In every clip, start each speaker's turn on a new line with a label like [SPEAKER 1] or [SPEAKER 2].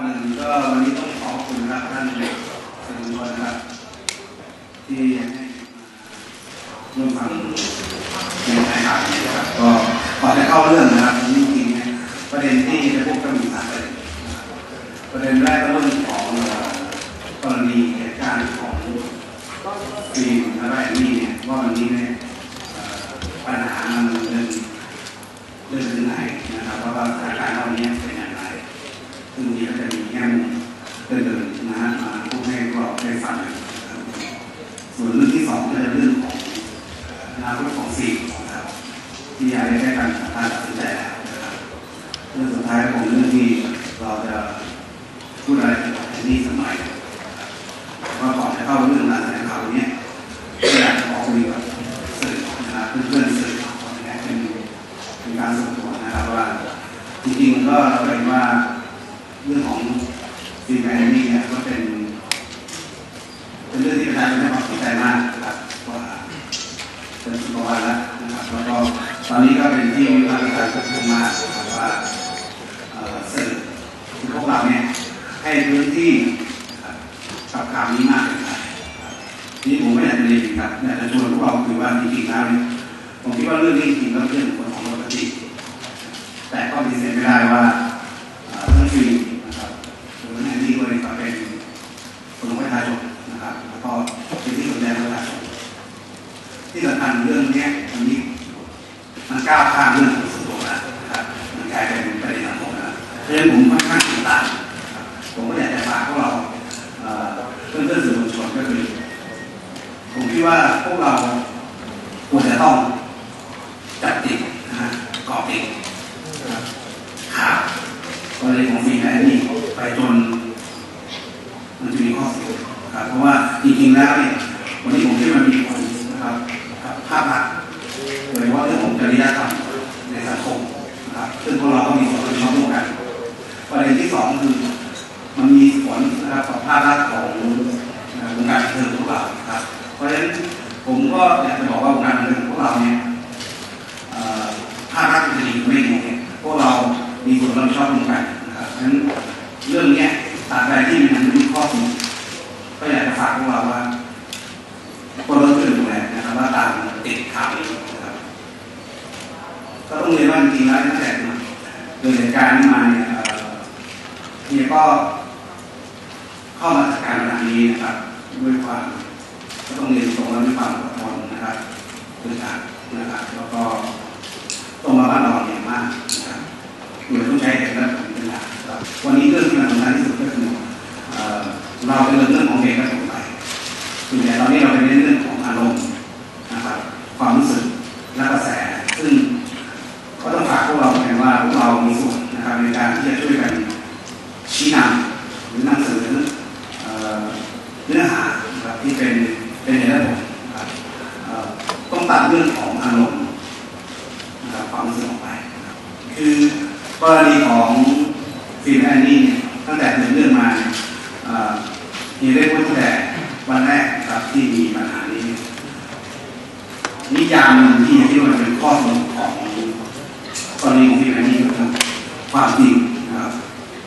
[SPEAKER 1] อนอื่นก็วันนี้ต้องขอบคุณครับท่านสื่อมวลชนนะครับ ที่ให้ร่วมฟังในรายการนี้นะครับก็ก่อนจะเข้าเรื่องนะครับจริงๆเนี่ยประเด็นที่จะพูดก็มีสามประเด็นะครับประเด็นแรกก็เรื่องของกรณีเหตุการณ์ของฟิล์มอะไรนี่เนี่ยว่าวันนี้เนี่ยเอ่อปัญหามันเดินเดินถึงไหนนะครับเพราะว่าสถานการณ์ตอนนี้เป็นอย่างไร ซึ่งมีก็จะมีแง่มุมเดินๆนะฮะมาพูดให้พวกเราได้ฟังกันนะครับส่ วนเรื่องที่สองก็จะเรื่องของอนาคตของซีกนะครับที่อยากได้ได้การตัดสินใจแล้วนะครับเรื่องสุดท้ายของเรื่องที่เราจะพูดอะไรเกี่ยวกับที่นี่สมัยว่าก่อนจะเข้าเรื่องราวแถลงข่าวนี้อยากจะขอคุยกับสื่อนะครับเพื่อนๆสื่อนะครับเป็นเป็นการส่วนตัวนะครับว่าจริงๆก็เราเห็นว่าเรื่องของซีแมนนี่เนี่ยก็เป็นเป็นเรื่องที่ประชาชน ตอนนี้ก็เป็นที่วิพากษ์วิจารณ์กันมากนะครับว่าสื่อพวกเราเนี่ยให้พื้นที่ขับกับข่าวนี้มากเลยครับนี่ผมไม่อยากจะเรียนครับอยากจะชวนพวกเราคือว่าจริงๆแล้วเนี่ยผมคิดว่าเรื่องนี้จริงๆแล้วเป็นเรื่องของคนของปกติแต่ก็ปฏิเสธไม่ได้ว่า ควรจะต้องจัดติดนะฮะกาะติดขาวกรณีของฟีแอนนี่ไปจนมันจะมีข้อเสียครับเพราะว่าจริงๆแล้วเนี่ยวันนี้ผมคิดว่ามันมีผลนะครับกับภาพลักษณ์โดยเฉพาะเรื่องของจริยธรรมในสังคมนะครับซึ่งพวกเราก็มีส่วนรับผิดชอบร่วมกันประเด็นที่สองคือมันมีผลนะครับต่อภาพลักษณ์ของอ่อวงการเทิงขอเรานะครับ เพราะฉะนั้นผมก็อยากจะบอกว่าวงการ เทิงของพวกเราเนี่ยเอ่อภาครัฐจะดีไม่ดีเนี่ยพวกเรามีส่วนรับผิดชอบร่วมกันะครับฉะนั้นเรื่องเนี้ยตราบใดที่มันไม่มีข้อสรุปก็อยากจะฝากพวกเราว่าคนเราช่วยดูแลนะครับว่าตามติดข่าวนี้นะครับก็ต้องเรียนว่าจริงๆแล้วตั้งแต่เกิดเหตุการณ์นี้มาเนี่ยเนี่ยก็เข้ามาจัดการปัญหานี้นะครับด้วยความก็ต้องเรียนตรงแล้วด้วยความอดทนนะครับ ด้วยกันนะครับแล้วก็ต้องมาบ้านเราอย่างมากนะครับโดยต้องใช้เหตุและผลเป็นหลักครับวันนี้เรื่องที่มันสำคัญที่สุดก็คือเอ่อเราเป็นเรื่องของเหตุและผลไปส่วนใหญ่ตอนนี้เราเป็นเรื่องของอารมณ์นะครับความรู้สึกและกระแสซึ่งก็ต้องฝากพวกเราเหมือนว่าพวกเรามีส่วนนะครับในการที่จะช่วยกันชี้นำหรือนำเสนอเอ่อเนื้อหาครับที่เป็นเป็นเหตุและผลนะครับเอ่อต้องตัด เรื่องของอารมณ์นะครับความรู้สึกออกไป คือกรณีของฟิล์มแอนนี่เนี่ยตั้งแต่เกิดเรื่องมาเนี่ยเอ่อมีได้พูดตั้งแต่วันแรกครับที่มีปัญหานี้ นิยามหนึ่งที่ที่มันเป็นข้อสรุปของกรณีของพี่แอนนี่ก็คือความจริงนะครับ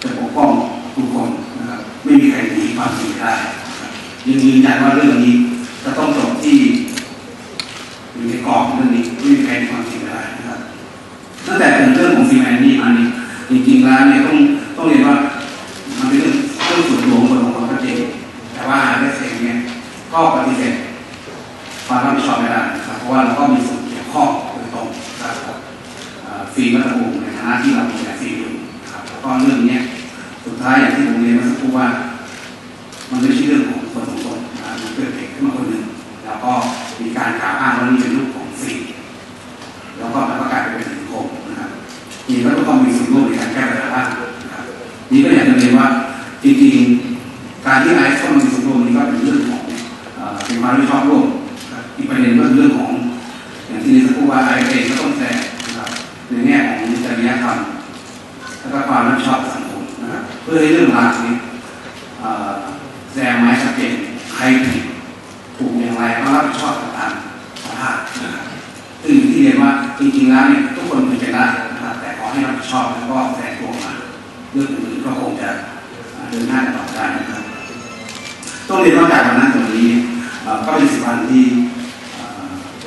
[SPEAKER 1] จะปกป้องทุกคนนะครับไม่มีใครหนีความจริงได้ยังยืนยันว่าเรื่องนี้จะต้องจบที่ กรอบเรื่องนี้ไม่มีใครความจริงได้นะครับตั้งแต่เป็นเรื่องของฟิล์มแอนนี่มานี่จริงๆแล้วเนี่ยต้องต้องเรียนว่ามันเป็นเรื่องเรื่องส่วนตัวของคนของคนก็จริงแต่ว่าได้เสียงเนี่ยก็ปฏิเสธความรับผิดชอบไม่ได้นะครับเพราะว่าเราก็มีส่วนเกี่ยวข้องโดยตรงนะครับฟิล์มรัฐภูมิในฐานะที่เราดูแลฟิล์มอยู่ครับแล้วก็เรื่องเนี้ยสุดท้ายอย่างที่ผมเรียนมื่อสักครู่ว่า มันไม่ใช่เรื่องของคนสองคนนะครับมันเกิดเหตุขึ้นมาคนหนึ่งแล้วก็มีการกล่าวอ้างว่านี่เป็นลูกของฟิล์มแล้วก็มันก็กลายเป็นสังคมนะครับ ทีนี้ก็ต้องมีส่วนร่วมในการแก้ปัญหาบ้างนะครับนี่ก็อยากจะเรียนว่าจริงๆ การที่ไอซ์เข้ามามีส่วนร่วมนี้ก็เป็นเรื่องของเอ่อเป็นความรับผิดชอบร่วมอีกประเด็นก็คือเรื่องของ อย่างที่นี่พูดว่าไอเองก็ต้องแสดงนะครับในแง่ของจริยธรรมแล้วก็ความรับผิดชอบสังคมนะครับเพื่อให้เรื่องราวนี้เอ่อแสดงไม้ชัดเจนใครผิดถูกอย่างไรก็รับผิดชอบตามสภาพนะครับซึ่งอย่างที่เรียนว่าจริงๆแล้วเนี่ยทุกคนเป็นไปได้นะครับแต่ขอให้รับผิดชอบแล้วก็แสดงตัวออกมาเรื่องอื่นๆก็คงจะ เดินหน้าต่อได้นะครับ ต้องเรียนว่าจากวันนั้นถึงวันนี้ก็เป็นสิบวันที่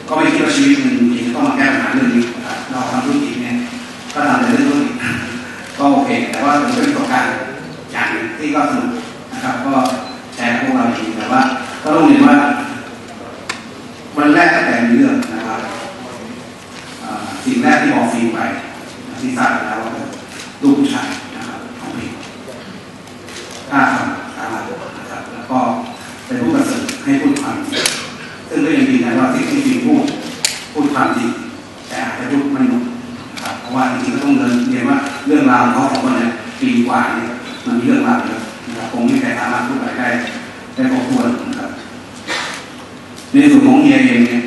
[SPEAKER 1] ก็ ไม่คิดว่าชีวิตมันจะต้องมาแก้ปัญหาเรื่องนี้เราทำธุรกิจเนี่ยก็ทำในเรื่องธุรกิจก็โอเค แต่ว่าเป็นประสบการณ์อย่างที่ก็สนุกนะครับ ก็แชร์พวกเราเองแต่ว่าก็ต้องเรียนว่า วันแรกตั้งแต่มีเรื่องนะครับสิ่งแรกที่บอกฟีไปที่ทราบแล้วว่าลูกผู้ชายนะครับของพี่กล้าทำสามารถนะครับ แล้วก็เป็นผู้ประเสริฐให้พูดความจริง ซึ่งก็ยังนยันว่าสิ่งที่ฟีพูดพูดความจริงแต่อาจจะยุบไม่หมดนะครับเพราะว่าจริงๆก็ต้องเรียนว่าเรื่องราวของเขาของคนเนี่ยปีกว่าเนี่ยมันมีเรื่องราวเยอะนะครับคงไม่ใครสามารถพูดอะไรได้ได้ครบถ้วนนะครับในส่วนของเฮียเองเนี่ย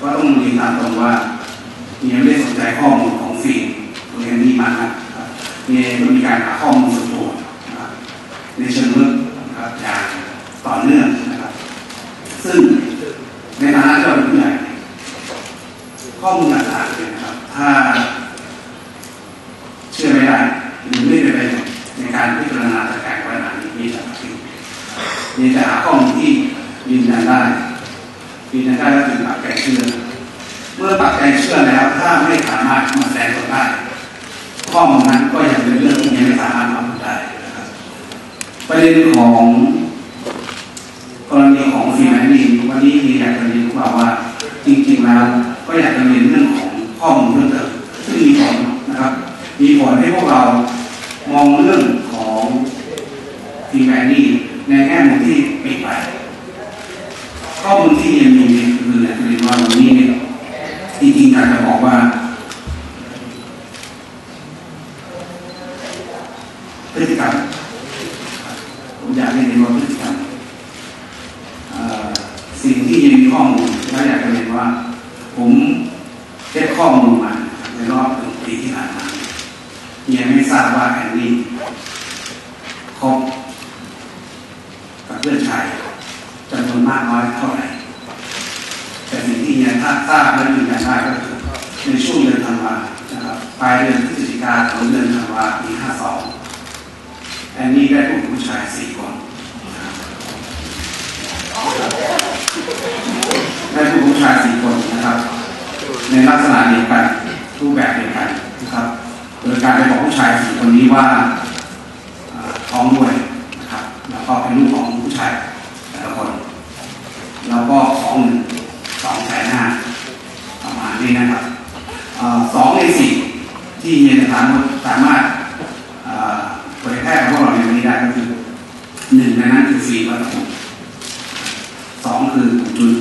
[SPEAKER 1] ก็ต้องเรียนตามตรงว่าเฮียไม่ได้สนใจข้อมูลของฟิล์มตัวเองนี่มากนะครับเฮียก็มีการหาข้อมูลส่วนตัวนะครับในเชิงลึกนะครับอย่างต่อเนื่องนะครับ ซึ่งในฐานะที่เราเป็นผู้ใหญ่ ข้อมูลต่างๆเนี่ยนะครับ ถ้าเชื่อไม่ได้หรือไม่เป็นประโยชน์ในการพิจารณาจัดการปัญหานี้มีแต่สิ่มีแต่หาข้อมูลที่ยืนยันได้ยืนยันได้แล้วถึงปักใจเชื่อ เมื่อปักใจเชื่อแล้วถ้าไม่สามารถมาแสดงตัวได้ข้อมูลนั้นก็ยังเป็นเรื่องที่ยังไม่สามารถทำได้นะครับประเด็นของกรณีของฟีแมนนี่วันนี้มีอยากจะเรียนพวกเราว่าจริงๆแล้ว ก็อยากจะเรียนเรื่องของข้อมูลเพิ่มเติมซึ่งมีผลนะครับ มีผลให้พวกเรามองเรื่องของฟีแมนนี่ในแง่มุมที่ปิดไปข้อมูลที่ยังมีคืออยากจะเรียนว่าวันนี้เนี่ยจริงๆอยากจะบอกว่าพฤติกรรมผมอยากให้เรียนว่าพฤติกรรมสิ่งที่ยังมีข้อมูลและอยากจะเรียนว่า ผมเก็บข้อมูลมาในรอบหนึ่งปีที่ผ่านมายังไม่ทราบว่าแอนนี่คบกับเพื่อนชายจำนวนมากน้อยเท่าไหร่แต่สิ่งที่ยังทราบและยืนยันได้ก็คือในช่วงเดือนธันวานะครับปลายเดือนพฤศจิกาถึงเดือนธันวาปี52แอนนี่ได้ผู้ผู้ชายสี่คน ได้ผู้ผู้ชายสี่คนนะครับ ในลักษณะเดียวกันรูปแบบเดียวกันนะครับ โดยการไปบอกผู้ชายสี่คนนี้ว่าท้องด้วยนะครับ แล้วก็เป็นลูกของผู้ชายแต่ละคนแล้วก็ของหนึ่งสองแสนห้าประมาณนี้นะครับสองในสี่ที่เฮียสามสามารถเผยแพร่พวกเราในวันนี้ได้ก็คือหนึ่งในนั้นคือฟีวัตถุสองคือจุน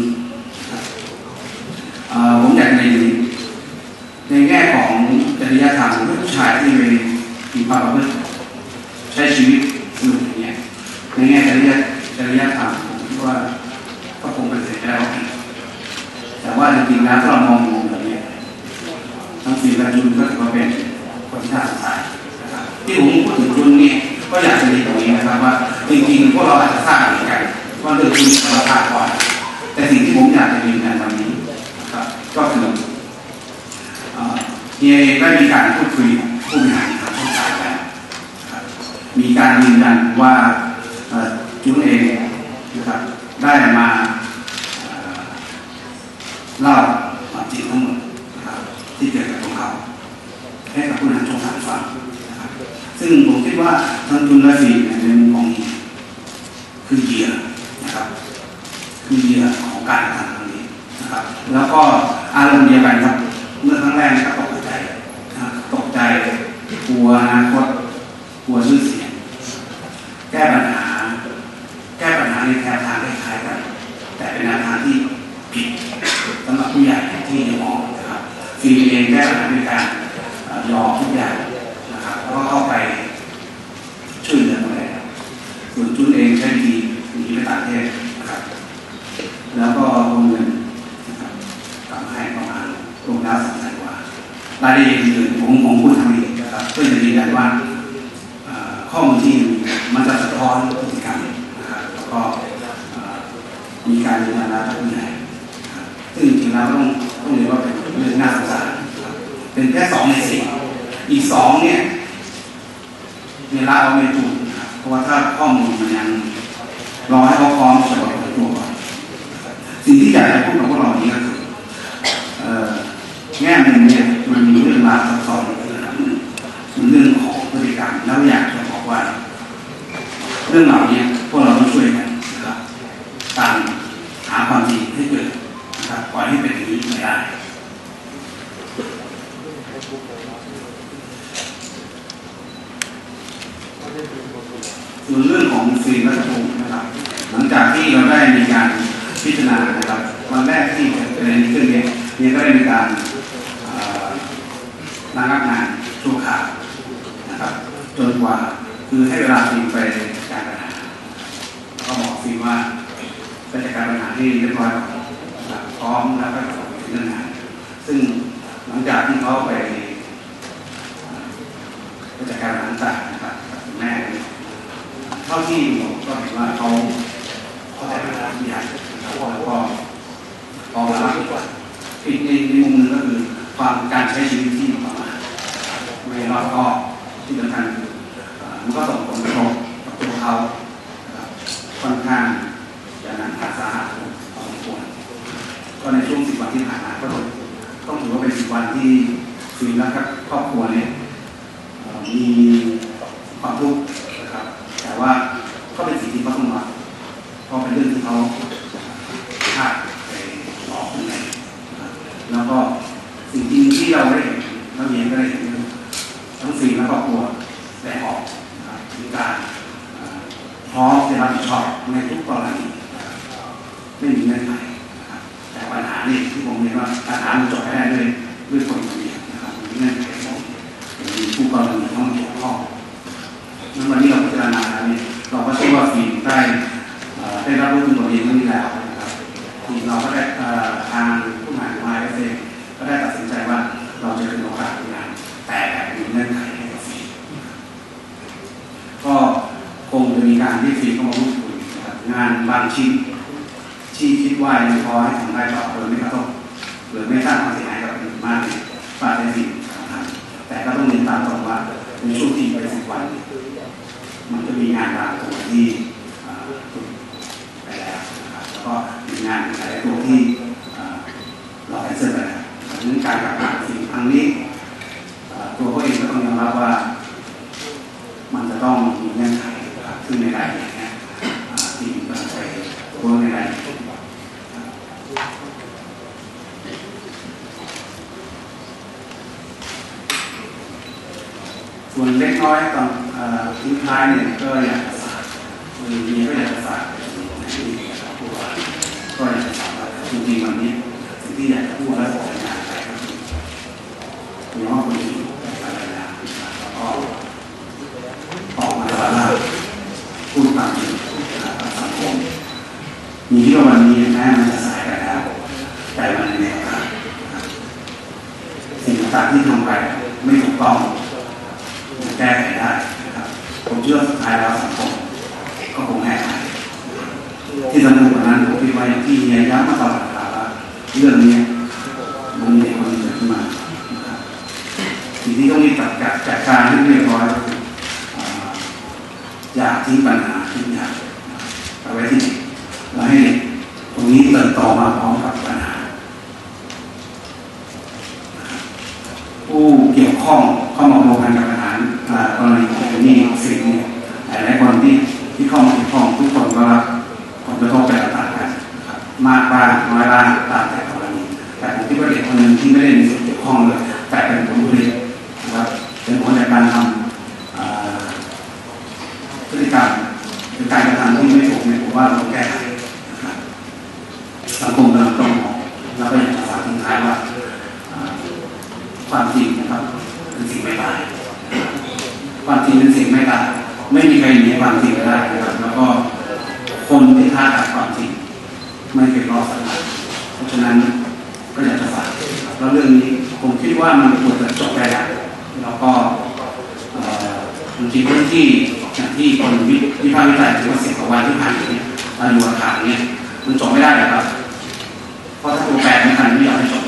[SPEAKER 1] ผมอยากในในแง่ของจริยธรรมผู้ชายที่มีความประพฤติใช้ชีวิตสนุกอย่างเงี้ยในแง่จริยจริยธรรมผมคิดว่าก็คงเป็นสิ่งได้แต่ว่าจริงๆแล้วถ้าเรามองมุมแบบนี้ ทุนก็ถือว่าเป็นคนที่น่าสนใจนะครับที่ผมพูดถึงจุนเนี่ยก็อยากจะเรียนตรงนี้นะครับว่าจริงๆพวกเราอาจจะทราบเหมือนกันว่าเรื่องจุนมีราคาก่อน แต่สิ่งที่ผมอยากจะยืนยันวันนี้นะครับก็คือเฮียเองได้มีการพูดคุยผู้บริหารทางช่องสายแล้วมีการยืนยันว่าจุนเองนะครับได้มาเล่าความจริงทั้งหมดนะครับ ที่เกิดกับตัวเขาให้กับผู้นำช่องสายฟังนะครับซึ่งผมคิดว่าทั้งจุนและฟีในมุมของนี้คือเหยื่อนะครับ คือเหยื่อของการกระทำครั้งนี้นะครับ แล้วก็อารมณ์เดียวกันครับ เมื่อครั้งแรกก็ตกใจตกใจกลัวอนาคตกลัวชื่อเสียงแก้ปัญหา แก้ปัญหาในแนวทางคล้ายๆกัน แต่เป็นแนวทางที่ผิดสำหรับผู้ใหญ่ที่มอง ฟีเองแก้ปัญหาในการยอทุกอย่างนะครับแล้วก็เข้าไปช่วยเหลือตัวเองส่วนจุนเองใช้ดีหนีไปต่างประเทศนะครับ แล้วก็ลงเงินนะครับทำให้ประมาณรวมแล้วสองแสนกว่ารายละเอียดอื่นผมผมพูดทางนี้นะครับเพื่อจะยืนยันว่าข้อมูลที่มันจะสะท้อนพฤติกรรมนะครับแล้วก็มีการยืนยันแล้วจากผู้ใหญ่ซึ่งจริงๆแล้วต้องต้องเรียกว่าเป็น เรื่องน่าสงสารเป็นแค่สองในสี่อีกสองเนี่ยเวลาเราไม่ถูกเพราะว่าถ้ามูลมันยังรอให้เขาพร้อมส่งกับตัวก่อนสิ่งที่อยากจะพูดกับพวกเรานี้ก็คือแง่หนึ่งเนี่ยมันมีเรื่องราวซับซ้อนมันเรื่องของพฤติกรรมแล้วอยากจะบอกว่า เรื่องเหล่านี้พวกเราต้องช่วยกันนะครับตามหาความจริงให้เกิดนะครับปล่อยให้เป็นอย่างนี้ไม่ได้ ส่วนเรื่องของฟิล์มรัชพงศ์นะครับ หลังจากที่เราได้มีการพิจารณานะครับวันแรกที่จะเป็นในเครื่องนี้เนี่ยก็ได้มีการเอ่อระงับงานชั่วคราวนะครับ จนกว่า คือให้เวลาฟิล์มไปจัดการปัญหาก็บอกฟิล์มว่าไปจัดการปัญหาที่เรียบร้อยแล้วนพร้อมแล้วก็ส่งไปเรื่องงานซึ่งหลังจากที่เขาไปไปจัดการปัญหาต่างนะครับคุณแม่เนี่ยเท่าที่ดูก็เห็นว่าเขาเขาแต่ปัญหาที่ใหญ่นะครับแล้วก็พอรับอีกในในมุมหนึงก็คือความการใช้ชีวิตที่ประมาทไม่รอบคอบที่สำคัญคือเอ่อมันก็ส่งผลกระทบกับตัวเขานะครับค่อนข้างจะหนักหนาสาหัสพอสมควรก็ในช่วงสิบวันที่ผ่านมาก็ต้องต้องถือว่าเป็นสิบวันที่ฟิล์มและครอบครัวเนี่ยเอ่อมีความทุกข์นะครับ แต่ว่าก็เป็นสิ่งที่เขาต้องรับเพราะเป็นเรื่องที่เขาพลาดไปออกยังไงนะครับแล้วก็ สิ่งจริงที่เราได้เห็นเราเห็นก็ได้เห็นทั้งสี่และครอบครัว ชิ้นที่คิดว่ายังพอให้ทำได้ต่อโดยไม่กระทบหรือไม่สร้างความเสียหายกับอื่นมากนี่ยฝากได้ฟิล์มนะครับแต่ก็ต้องเรียนตามตรงว่าในช่วงที่ไปสิบวัน มันจะมีงานบางตัวที่อ่อถูกไปแล้วนะครับแล้วก็มีงานหลายตัวที่เอ่อเราแคนเซิลไปแล้วดังนั้นการกลับมาสิ่งครั้งนี้ตัวเขาเองก็ต้องยอมรับว่า มันจะต้องมีเงื่อนไขซึ่งในรายละเอียดเนี่ยเอ่อที่มีกำลังใจตัวในรายละเอียดส่ว น้อยตอนทิ้งท้ายเนี่ยก็อยากจะฝากคือมีก็อยากจะฝากที่นะครับผู้ว่าก็อยากจะฝากจริงๆวันนี้สิ่งที่อยากจะพูดแล้วบอกงานไปก็คือคุณน้องคนนี้อะไรนะแล้วก็ออกมาสารภาพพูดความจริงนะครับกับสังคมมีที่ว่าวันนี้แม้มันจะสายไปแล้วแต่มันในแนวทางนะครับสิ่งต่างๆที่ทำไปไม่ถูกต้อง แก้ไขได้นะครับ ผมเชื่อสุดท้ายแล้วสังคมก็คงแก้ไข ที่สำคัญกว่านั้นผมคิดว่าอย่างที่เฮียย้ำมาตลอดเวลาว่าเรื่องนี้มันมีคนเกิดขึ้นมานะครับสิ่งที่ต้องรีบจัดการจัดการให้เรียบร้อยออ่าอย่าทิ้งปัญหาทิ้งยากเอาไว้ที่นี่แล้ให้ตรงนี้เติบโตมาพร้อมกับปัญหาผู้เกี่ยวข้องเข้ามาพัวพันกับปัญหาอ่ากรณีของนี่สิ่ ไม่ตายความจริงเป็นสิ่งไม่ตายไม่มีใครหนีความจริงได้นะครับแล้วก็คนที่ท่ากับความจริงไม่เคยรอดสักครั้งเพราะฉะนั้นก็อยากจะฝากแล้วเรื่องนี้ผมคิดว่ามันควรจะจบได้แล้วแล้วก็เอ่อบางทีพื้นที่อย่างที่คนวิพากษ์วิจารณ์ถึงว่าสิบกว่าวันที่ผ่านมาเนี่ยมาอยู่อาคารเนี่ยมันจบไม่ได้หรอกครับเพราะถ้าตัวแปรไม่ทันไม่ยอมให้จบ